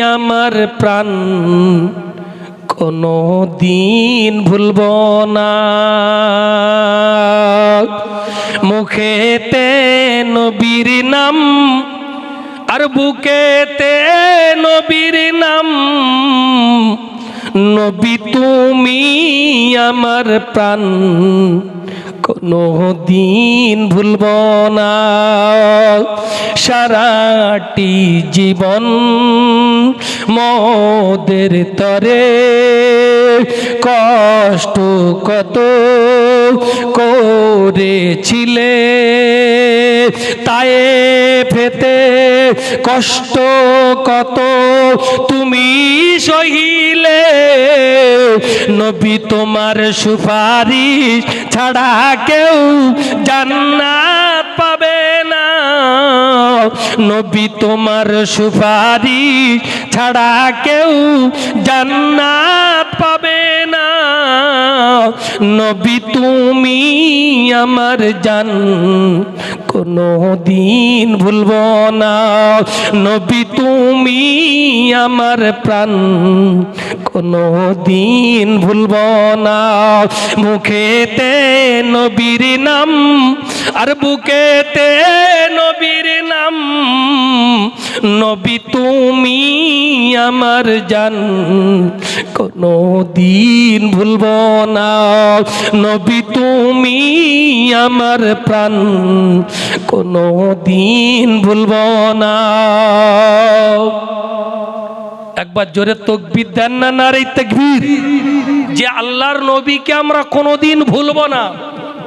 আমার প্রাণ কোনো দিন ভুলব না। মুখেতে নবীর নাম আর বুকেতে নবীর নাম। নবী তুমি আমার প্রাণ কোনো দিন ভুলব না। সারাটি জীবন মোদের তরে, কষ্ট কত করেছিলে। তায়ে ফেতে কষ্ট কত, তুমি সহিলে নবী তোমার সুপারিশ ছাড়া কেউ জান্নাত পাবে না। নবী তোমার সুপারিশ ছাড়া কেউ জান্নাত পাবে না। নবী তুমি আমার জান কোনো দিন ভুলব না। নবী তুমি আমার প্রাণ কোনো দিন ভুলব না। মুখেতে নবীর নাম আর বুকেতে নবীর নাম। নবী তুমি আমার জান, কোনো দিন ভুলব না। নবী তুমি আমার প্রাণ, কোনো দিন ভুলব না। একবার জোরে তকবির দেন না নারে তকবির? যে আল্লাহর নবীকে আমরা কোনোদিন ভুলব না।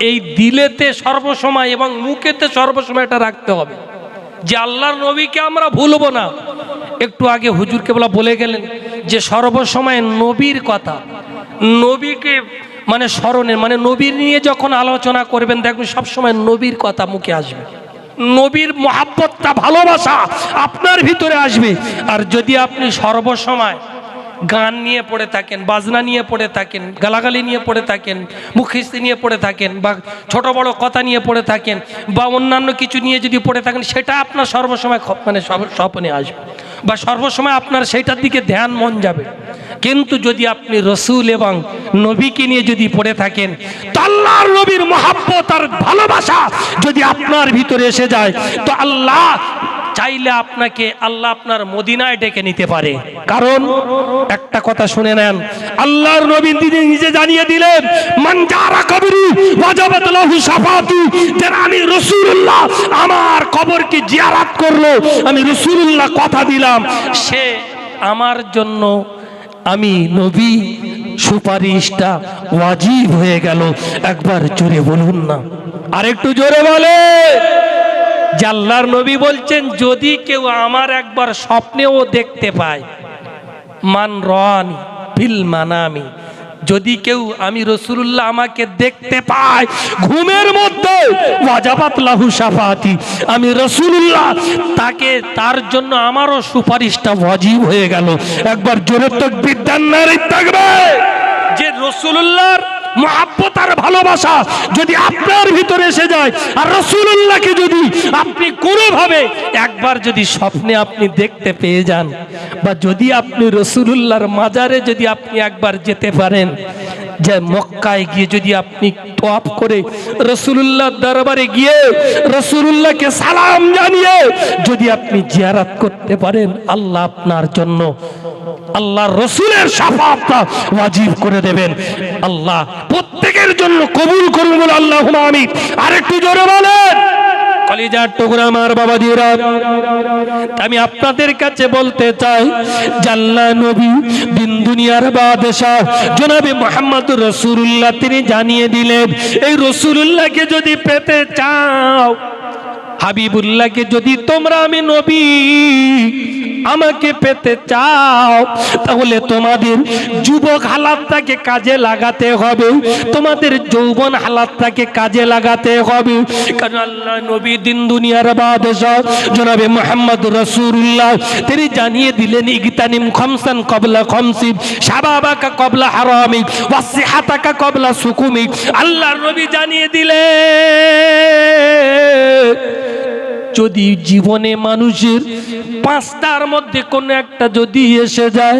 এই দিলেতে সর্বসময় এবং মুখেতে সর্বসময় এটা রাখতে হবে। যে আল্লাহর নবীকে আমরা ভুলব না। একটু আগে হুজুরকে কেবলা বলে গেলেন যে সর্বসময় নবীর কথা। নবীকে মানে স্মরণের মানে নবীর নিয়ে যখন আলোচনা করবেন, দেখবেন সবসময় নবীর কথা মুখে আসবে। নবীর মহাব্বতটা ভালোবাসা আপনার ভিতরে আসবে। আর যদি আপনি সর্বসময় গান নিয়ে পড়ে থাকেন, বাজনা নিয়ে পড়ে থাকেন, গালাগালি নিয়ে পড়ে থাকেন মুখিস্তি নিয়ে পড়ে থাকেন বা ছোট বড় কথা নিয়ে পড়ে থাকেন বা অন্যান্য কিছু নিয়ে যদি পড়ে থাকেন, সেটা আপনার সর্বসময় মানে সব- স্বপ্নে আসবে বা সর্বসময় আপনার সেইটার দিকে ধ্যান মন যাবে। কিন্তু যদি আপনি রসুল এবং নবীকে নিয়ে যদি পড়ে থাকেন, তো নবীর মহাব্বত আর ভালোবাসা যদি আপনার ভিতরে এসে যায়, তো আল্লাহ চাইলে আপনাকে আল্লাহ আপনার মদিনায় ডেকে নিতে পারে। কারণ একটা কথা শুনে নেন, আল্লাহর নবী তিনি নিজে জানিয়ে দিলেন মানজারা কবরি ওয়াজাবাত লাহু যারা আমি রাসূলুল্লাহ আমার কবরকে জিয়ারত করল। আমি রাসূলুল্লাহ কথা দিলাম। সে আমার জন্য আমি নবী সুপারিশটা ওয়াজিব হয়ে গেল। একবার জোরে বলুন না। আরেকটু জোরে বলে যে আল্লাহর নবী বলছেন, যদি কেউ আমার একবার স্বপ্নেও দেখতে পায়, মান রানি ফিল মানামি। যদি কেউ আমি রসুল্লাহ আমাকে দেখতে পায়, ঘুমের মধ্যে লাহু সাফাতি আমি রসুল্লাহ তাকে তার জন্য আমারও সুপারিশটা ওয়াজিব হয়ে গেল। একবার জোরে তো বিদ্যান থাকবে যে রসুল্লাহর মহাব্বত আর ভালোবাসা যদি আপনার ভিতরে এসে যায়, আর রসুল্লাহকে যদি আপনি কোনোভাবে একবার যদি স্বপ্নে আপনি দেখতে পেয়ে যান, বা যদি আপনি রসুল্লাহর মাজারে যদি আপনি একবার যেতে পারেন, যে মক্কায় গিয়ে যদি আপনি তোয়াপ করে রসুল্লাহ দরবারে গিয়ে রসুল্লাহকে সালাম জানিয়ে যদি আপনি জিয়ারাত করতে পারেন, আল্লাহ আপনার জন্য আল্লাহ রসুলের সাফাতটা ওয়াজিব করে দেবেন। আল্লাহ প্রত্যেকের জন্য কবুল করুন বলে আল্লাহ আমি আরেকটু জোরে বলেন। কলিজার টুকরা আমার বাবা দিরা আমি আপনাদের কাছে বলতে চাই, জাল্লা নবী দিন দুনিয়ার বাদশাহ জনাবে মোহাম্মদ রসুল্লাহ তিনি জানিয়ে দিলেন, এই রসুল্লাহকে যদি পেতে চাও, হাবিবুল্লাহকে যদি তোমরা আমি নবী আমাকে পেতে চাও, তাহলে তোমাদের যুবক হালাতটাকে কাজে লাগাতে হবে। তোমাদের যৌবন হালাতটাকে কাজে লাগাতে হবে। কারণ আল্লাহ নবী দিন দুনিয়ার বাদশাহ জনাবে মোহাম্মদ রসুল্লাহ তিনি জানিয়ে দিলেন, ইগতানিম খমসান কবলা খমসিব সাবাবাকা কবলা হারামি ওয়াসিহাতাকা কবলা সুকুমি। আল্লাহর নবী জানিয়ে দিলেন, যদি জীবনে মানুষের পাঁচটার মধ্যে কোনো একটা যদি এসে যায়,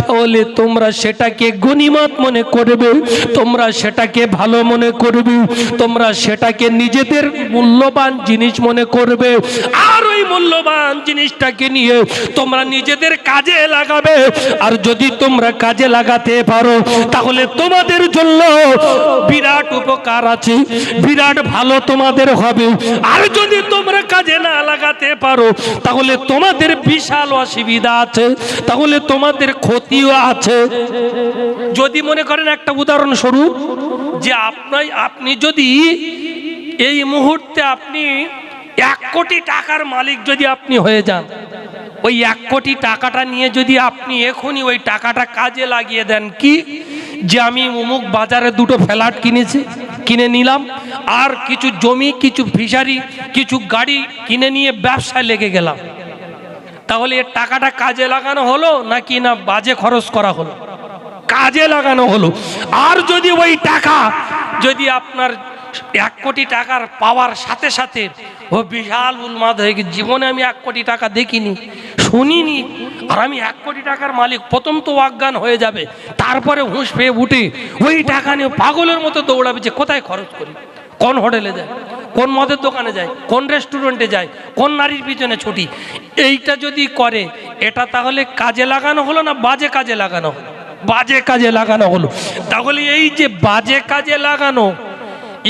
তাহলে তোমরা সেটাকে গনিমত মনে করবে, তোমরা সেটাকে ভালো মনে করবে, তোমরা সেটাকে নিজেদের মূল্যবান জিনিস মনে করবে। আর ওই মূল্যবান জিনিসটাকে নিয়ে তোমরা নিজেদের কাজে লাগাবে। আর যদি তোমরা কাজে লাগাতে পারো, তাহলে তোমাদের জন্য বিরাট উপকার আছে, বিরাট ভালো তোমাদের হবে। আর যদি তোমরা কাজে না লাগাতে পারো, তাহলে তোমাদের বিশাল অসুবিধা আছে, তাহলে তোমাদের ক্ষতিও আছে। যদি মনে করেন একটা উদাহরণস্বরূপ, যে আপনাই, আপনি যদি এই মুহূর্তে আপনি এক কোটি টাকার মালিক যদি আপনি হয়ে যান, ওই এক কোটি টাকাটা নিয়ে যদি আপনি এখনই ওই টাকাটা কাজে লাগিয়ে দেন, কি? যে আমি অমুক বাজারে দুটো ফ্ল্যাট কিনেছি, কিনে নিলাম, আর কিছু জমি, কিছু ফিশারি কিছু গাড়ি কিনে নিয়ে ব্যবসায় লেগে গেলাম। তাহলে এর টাকাটা কাজে লাগানো হলো নাকি না বাজে খরচ করা হলো? কাজে লাগানো হলো। আর যদি ওই টাকা, যদি আপনার এক কোটি টাকার পাওয়ার সাথে সাথে, ও বিশাল উন্মাদ হয়ে গেছে। জীবনে আমি এক কোটি টাকা দেখিনি, শুনিনি। আর আমি এক কোটি টাকার মালিক, প্রথম তো অজ্ঞান হয়ে যাবে। তারপরে হুঁশ পেয়ে উঠে ওই টাকা নিয়ে পাগলের মতো দৌড়াবে যে কোথায় খরচ করি? কোন হোটেলে যায়? কোন মদের দোকানে যায়, কোন রেস্টুরেন্টে যায়, কোন নারীর পিছনে ছুটি, এইটা যদি করে, এটা তাহলে কাজে লাগানো হলো না বাজে কাজে লাগানো বাজে কাজে লাগানো হলো। তাহলে এই যে বাজে কাজে লাগানো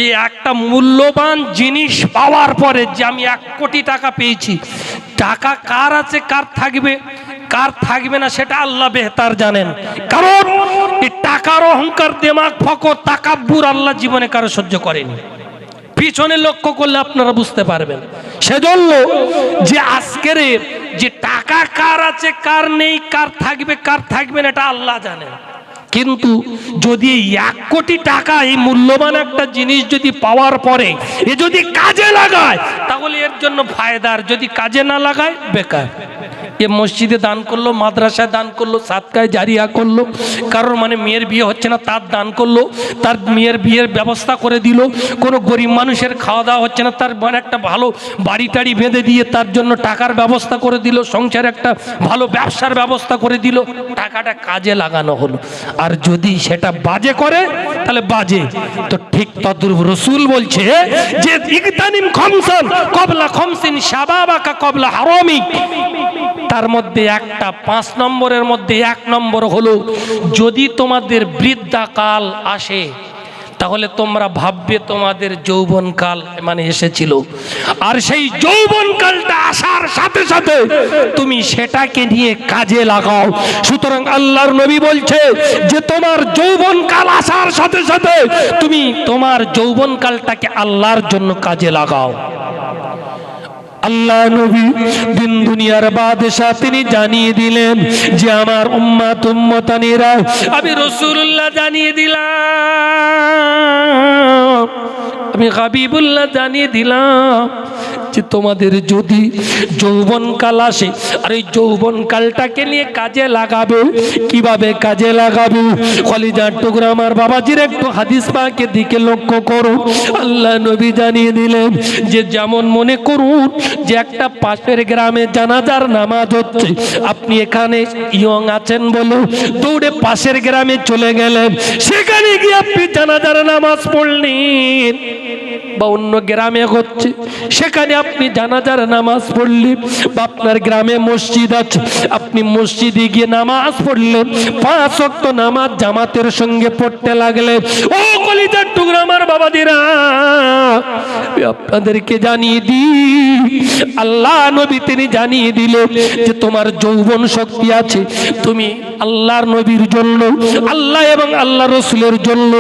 এই একটা মূল্যবান জিনিস পাওয়ার পরে যে আমি এক কোটি টাকা পেয়েছি, টাকা কার আছে, কার থাকবে কার থাকবে না সেটা আল্লাহ বেহতার জানেন। কারণ টাকার অহংকার, দেমাগ, ফকর, তাকাব্বুর আল্লাহ জীবনে কারও সহ্য করেনি। পিছনে লক্ষ্য করলে আপনারা বুঝতে পারবেন। সেজন্য যে আজকের যে টাকা কার আছে, কার নেই, কার থাকবে কার থাকবে না, এটা আল্লাহ জানেন কিন্তু যদি এক কোটি টাকা, এই মূল্যবান একটা জিনিস যদি পাওয়ার পরে এ যদি কাজে লাগায়, তাহলে এর জন্য ফায়দার যদি কাজে না লাগায়, বেকার। এ মসজিদে দান করল, মাদ্রাসায় দান করল, সাতকায় জারিয়া করল। কারোর মানে মেয়ের বিয়ে হচ্ছে না, তার দান করল, তার মেয়ের বিয়ের ব্যবস্থা করে দিল। কোনো গরিব মানুষের খাওয়া দাওয়া হচ্ছে না, তার মানে একটা ভালো বাড়ি টাড়ি বেঁধে দিয়ে তার জন্য টাকার ব্যবস্থা করে দিল, সংসার একটা ভালো ব্যবসার ব্যবস্থা করে দিল। টাকাটা কাজে লাগানো হলো। আর যদি সেটা বাজে করে, তাহলে বাজে। তো ঠিক তদ্রুপ রসুল বলছে, যে ইগতানিম খমসান কবলা খমসিন শাবাবাকা কবলা হারামিক। তার মধ্যে একটা, পাঁচ নম্বরের মধ্যে এক নম্বর হলো, যদি তোমাদের বৃদ্ধাকাল আসে, তাহলে তোমরা ভাববে তোমাদের যৌবনকাল মানে এসেছিল। আর সেই যৌবনকালটা আসার সাথে সাথে তুমি সেটাকে নিয়ে কাজে লাগাও। সুতরাং আল্লাহর নবী বলছে যে, তোমার যৌবনকাল আসার সাথে সাথে তুমি তোমার যৌবনকালটাকে আল্লাহর জন্য কাজে লাগাও। আল্লাহ নবী দিন দুনিয়ার বাদশাহ তিনি জানিয়ে দিলেন যে আমার উম্মা তুম্মতানিরা আমি রসুল্লাহ জানিয়ে দিলাম। আমি হাবিবুল্লাহ জানিয়ে দিলাম যে তোমাদের যদি যৌবনকাল আসে, আর এই যৌবনকালটাকে নিয়ে কাজে লাগাবে, কীভাবে কাজে লাগাবে? কলিজার টুকরা আমার বাবাজির একটু হাদিস পাকে দিকে লক্ষ্য করুন আল্লাহ নবী জানিয়ে দিলেন যে, যেমন মনে করুন যে একটা পাশের গ্রামে জানাজার নামাজ হচ্ছে, আপনি এখানে ইয়ং আছেন বলে দৌড়ে পাশের গ্রামে চলে গেলেন। সেখানে গিয়ে আপনি জানাজার নামাজ পড়লেন। বা অন্য গ্রামে হচ্ছে, সেখানে আপনি জানাজার নামাজ পড়লেন বা আপনার গ্রামে মসজিদ আছে, আপনি মসজিদে গিয়ে নামাজ পড়লেন পাঁচ অক্ট নামাজ জামাতের সঙ্গে পড়তে লাগলেন ও কলিজার টুকরা আমার বাবাদিরা আমি আপনাদেরকে জানিয়ে দিই, আল্লাহ নবী তিনি জানিয়ে দিলেন যে তোমার যৌবন শক্তি আছে, তুমি আল্লাহর নবীর জন্য, আল্লাহ এবং আল্লাহ রসুলের জন্য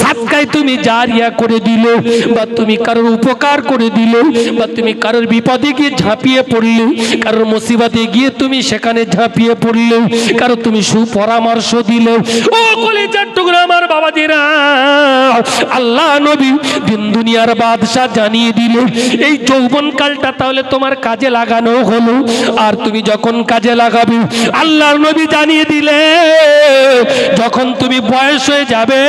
সাতকায় তুমি জারিয়া করে দিলে বা তুমি কারোর উপকার করে দিলে বা তুমি কারোর বিপদে গিয়ে ঝাঁপিয়ে পড়লে, কারোর মুসিবাতে গিয়ে তুমি সেখানে ঝাঁপিয়ে পড়লে, কারও তুমি সুপরামর্শ দিলে। ও কলিজার টুকরা আল্লাহ নবী দিন দুনিয়ার বাদশাহ জানিয়ে দিলে, এই যৌবন কালটা তাহলে তোমার কাজে লাগানো হলো। আর তুমি যখন কাজে লাগাবে আল্লাহর নবী জানিয়ে দিলে, যখন তুমি বয়স হয়ে যাবে,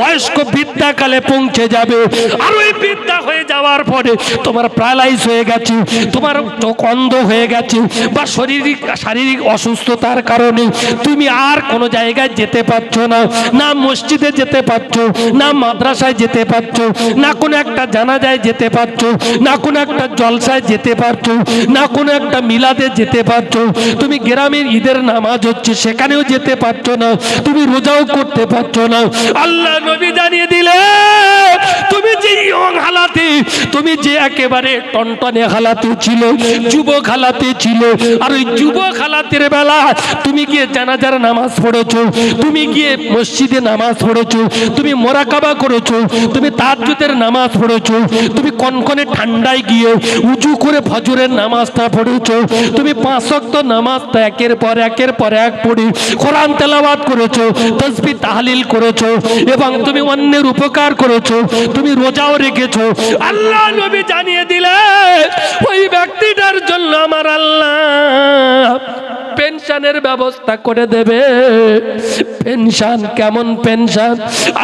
বয়স্ক বিদ্যাকালে পৌঁছে যাবে, আর ওই বিদ্যা হয়ে যাওয়ার পরে তোমার প্যারালাইজ হয়ে গেছে, তোমার চোখ অন্ধ হয়ে গেছে, বা শারীরিক শারীরিক অসুস্থতার কারণে তুমি আর কোনো জায়গায় যেতে পারছ না না মসজিদে যেতে পারছ, না মাদ্রাসায় যেতে পারছ, না কোনো একটা জানাজায় যেতে পারছ, না কোনো একটা জলসায় যেতে পারছ, না কোনো একটা মিলাদে যেতে পারছ, তুমি গ্রামের ঈদের নামাজ হচ্ছে সেখানেও যেতে পারছ না, তুমি রোজাও করতে পারছ না। আল্লাহ নবী জানিয়ে দিলে, তুমি যে ইয়ং হালাতে, তুমি যে একেবারে টনটনে হালাতে ছিল, যুবক হালাতে ছিল, আর ওই যুবক হালাতের বেলা তুমি গিয়ে জানাজার নামাজ পড়েছো, তুমি গিয়ে মসজিদে নামাজ পড়েছো, তুমি মোরাকাবা করেছ, তুমি তাজ্জুদের নামাজ পড়েছো, তুমি কনকনে ঠান্ডায় গিয়ে উঁচু করে ফজরের নামাজটা পড়েছো, তুমি পাঁচ ওয়াক্ত নামাজটা একের পর একের পর এক পড়ে কোরআন তেলাওয়াত করেছ তসবি তাহলিল করেছ, এবং তুমি অন্যের উপকার করেছ, তুমি রোজাও রেখেছো। আল্লাহ নবী জানিয়ে দিলে ওই ব্যক্তিটার জন্য আমার আল্লাহ পেনশনের ব্যবস্থা করে দেবে। পেনশন কেমন পেনশন?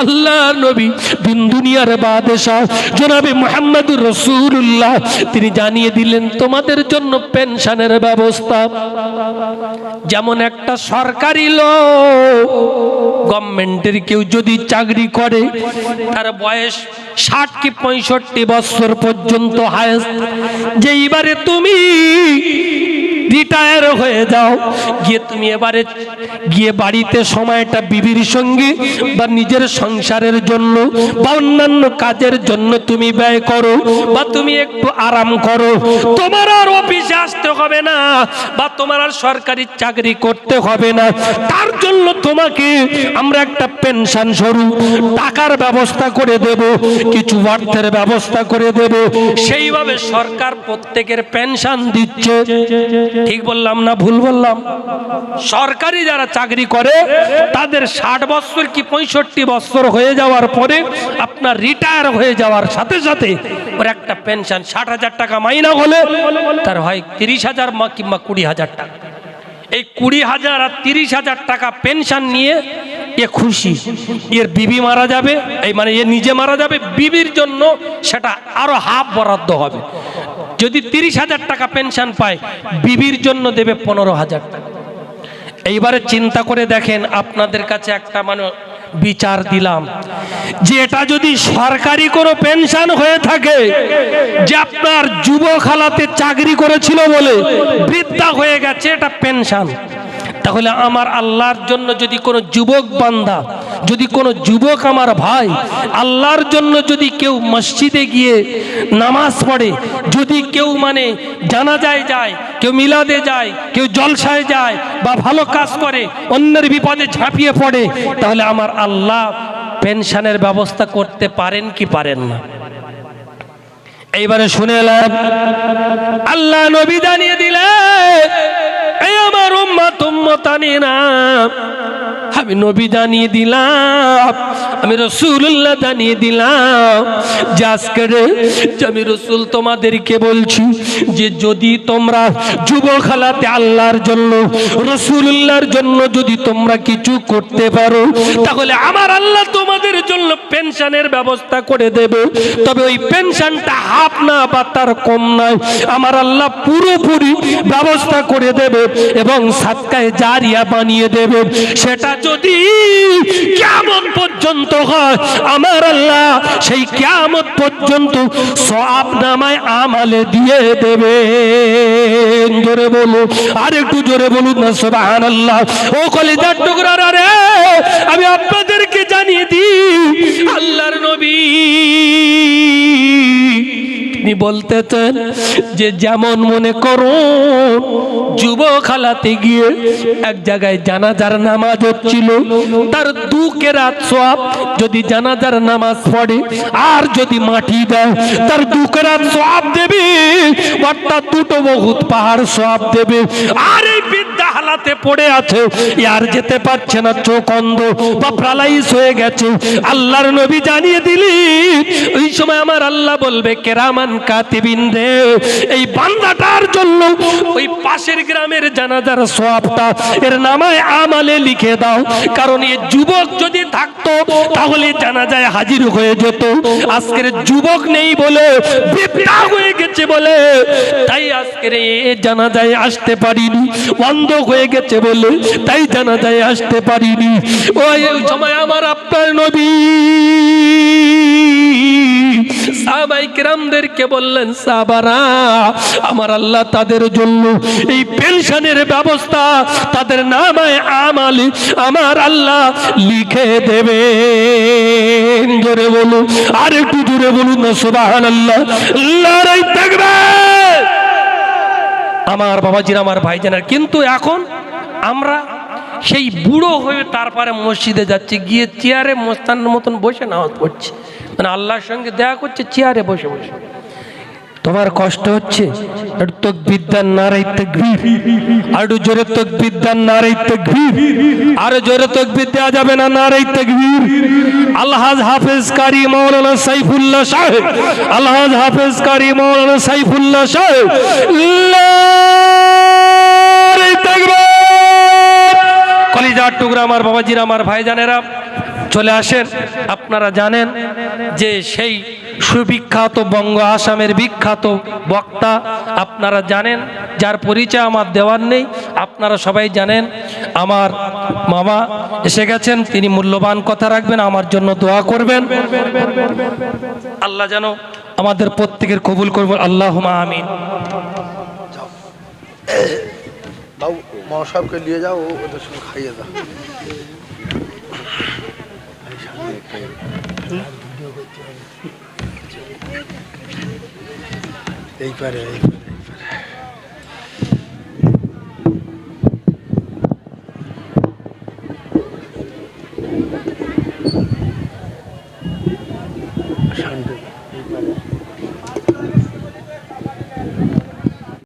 আল্লাহ নবী দিন দুনিয়ার বাদশাহ জনাবে মোহাম্মদুর রসুল্লাহ তিনি জানিয়ে দিলেন, তোমাদের জন্য পেনশনের ব্যবস্থা। যেমন একটা সরকারি লোক, গভর্নমেন্টের কেউ যদি চাকরি করে, তার বয়স ষাট কি পঁয়ষট্টি বছর পর্যন্ত হায়েস্ট। যে এবারে তুমি রিটায়ার হয়ে যাও। গিয়ে তুমি এবারে গিয়ে বাড়িতে সময়টা বিবির সঙ্গে বা নিজের সংসারের জন্য বা অন্যান্য কাজের জন্য তুমি ব্যয় করো বা তুমি একটু আরাম করো। তোমার আর অফিসে আসতে হবে না বা তোমার আর সরকারি চাকরি করতে হবে না। তার জন্য তোমাকে আমরা একটা পেনশন স্বরূপ, টাকার ব্যবস্থা করে দেব, কিছু অর্থের ব্যবস্থা করে দেব। সেইভাবে সরকার প্রত্যেকের পেনশন দিচ্ছে। ঠিক বললাম না ভুল বললাম? সরকারি যারা চাকরি করে, তাদের ষাট বছর কি পঁয়ষট্টি বছর হয়ে যাওয়ার পরে আপনার রিটায়ার হয়ে যাওয়ার সাথে সাথে ওর একটা পেনশন ষাট হাজার টাকা মাইনা হলে তার হয় তিরিশ হাজার মা কিংবা কুড়ি হাজার টাকা। এই কুড়ি হাজার আর তিরিশ হাজার টাকা পেনশন নিয়ে এ খুশি। এর বিবি মারা যাবে, এই মানে এ নিজে মারা যাবে, বিবির জন্য সেটা আরও হাফ বরাদ্দ হবে। যদি তিরিশ হাজার টাকা পেনশন পায়, বিবির জন্য দেবে পনেরো হাজার টাকা। এইবারে চিন্তা করে দেখেন, আপনাদের কাছে একটা মানে বিচার দিলাম। যে এটা যদি সরকারি কোনো পেনশন হয়ে থাকে, যে আপনার যুব খালাতে চাকরি করেছিল বলে বৃদ্ধা হয়ে গেছে, এটা পেনশন। তাহলে আমার আল্লাহর জন্য যদি কোনো যুবক বান্দা, যদি কোনো যুবক আমার ভাই, আল্লাহর জন্য যদি কেউ মসজিদে গিয়ে নামাজ পড়ে, যদি কেউ মানে জানাজায় যায় যায় কেউ মিলাদে যায়, কেউ জলসায় যায় বা ভালো কাজ করে, অন্যের বিপদে ঝাঁপিয়ে পড়ে, তাহলে আমার আল্লাহ পেনশনের ব্যবস্থা করতে পারেন কি পারেন না? এইবারে শুনে এলাম, আল্লাহ নবী জানিয়ে দিলে এই আমার উম্মত উম্মতানিনা আমি নবী জানিয়ে দিলাম, আমি রসুল্লাহ জানিয়ে দিলাম। যে আমি রসুল তোমাদেরকে বলছি যে যদি তোমরা যুব খেলাতে আল্লাহর জন্য রসুল্লাহর জন্য যদি তোমরা কিছু করতে পারো, তাহলে আমার আল্লাহ তোমাদের জন্য পেনশনের ব্যবস্থা করে দেবে। তবে ওই পেনশনটা হাফ না বা তার কম নয়, আমার আল্লাহ পুরোপুরি ব্যবস্থা করে দেবে এবং সাতকায় জারিয়া বানিয়ে দেবে। সেটা যদি কেমন পর্যন্ত হয়, আমার আল্লাহ সেই কেমন পর্যন্ত সব নামায় আমালে দিয়ে দেবে। জোরে বলুন, আর একটু জোরে বলুন না সোবাহান আল্লাহ ও কলিজার টুকরা রে, আমি আপনাদেরকে জানিয়ে দিই, আল্লাহর নবী তিনি বলতেছেন যে যেমন মনে করুন যুব খালাতে গিয়ে এক জায়গায় জানাজার নামাজ হচ্ছিল, তার দু কেরাত সব যদি জানাজার নামাজ পড়ে আর যদি মাটি দেয়, তার দু কেরাত সব দেবে, অর্থাৎ দুটো বহুত পাহাড় সব দেবে। আর এই হালাতে পড়ে আছে আর যেতে পারছে না চোখ অন্ধ বা প্রালাইস হয়ে গেছে। আল্লাহর নবী জানিয়ে দিলি ওই সময় আমার আল্লাহ বলবে, কেরামান কাতিবিন রে, এই বান্দাটার জন্য ওই পাশের গ্রামের জানাজার সোয়াবটা এর নামায় আমালে লিখে দাও। কারণ এই যুবক যদি থাকতো, তাহলে জানাজায় হাজির হয়ে যেত। আজকের যুবক নেই বলে বেপরা হয়ে গেছে বলে, তাই আজকের এ জানাজায় আসতে পারিনি। বন্ধ হয়ে গেছে বলে তাই জানাজায় আসতে পারিনি। ওই সময় আমার আপনার নবী কিরামদেরকে বললেন আমার আল্লাহ তাদের জন্য এই ব্যবস্থা তাদের আমার আল্লাহ লিখে দেবে জোরে বলুন বলুন না সুবাহান আল্লাহ লড়াই থাকবে। আমার বাবাজির, আমার ভাইজানের। কিন্তু এখন আমরা সেই বুড়ো হয়ে তারপরে মসজিদে যাচ্ছি, গিয়ে চেয়ারে মোস্তানের মতন বসে নামাজ পড়ছি। মানে আল্লাহর সঙ্গে দেখা করছে, চেয়ারে বসে বসে। তোমার কষ্ট হচ্ছে? একটু তোক বিদ্যার নারাই তকবীর। আর জোরে তোক বিদ্যার নারাই তকবীর। আরও জোরে তোক বিদ্যা যাবে না নারাই তকবীর। আলহাজ হাফেজ কারি মৌলানা সাইফুল্লাহ সাহেব। আলহাজ হাফেজ কারি মৌলানা সাইফুল্লাহ সাহেব। তকবীর। কলিজার টুকরা আমার বাবাজির, আমার ভাইজানেরা চলে আসেন। আপনারা জানেন যে সেই সুবিখ্যাত বঙ্গ আসামের বিখ্যাত বক্তা। আপনারা জানেন, যার পরিচয় আমার দেওয়ার নেই, আপনারা সবাই জানেন, আমার মামা এসে গেছেন, তিনি মূল্যবান কথা রাখবেন, আমার জন্য দোয়া করবেন। আল্লাহ যেন আমাদের প্রত্যেকের কবুল করবেন আল্লাহ আমিন। দাও মাও সাহেবকে নিয়ে যাও ওদের সঙ্গে খাইয়ে দাও। এই পারে এই পারে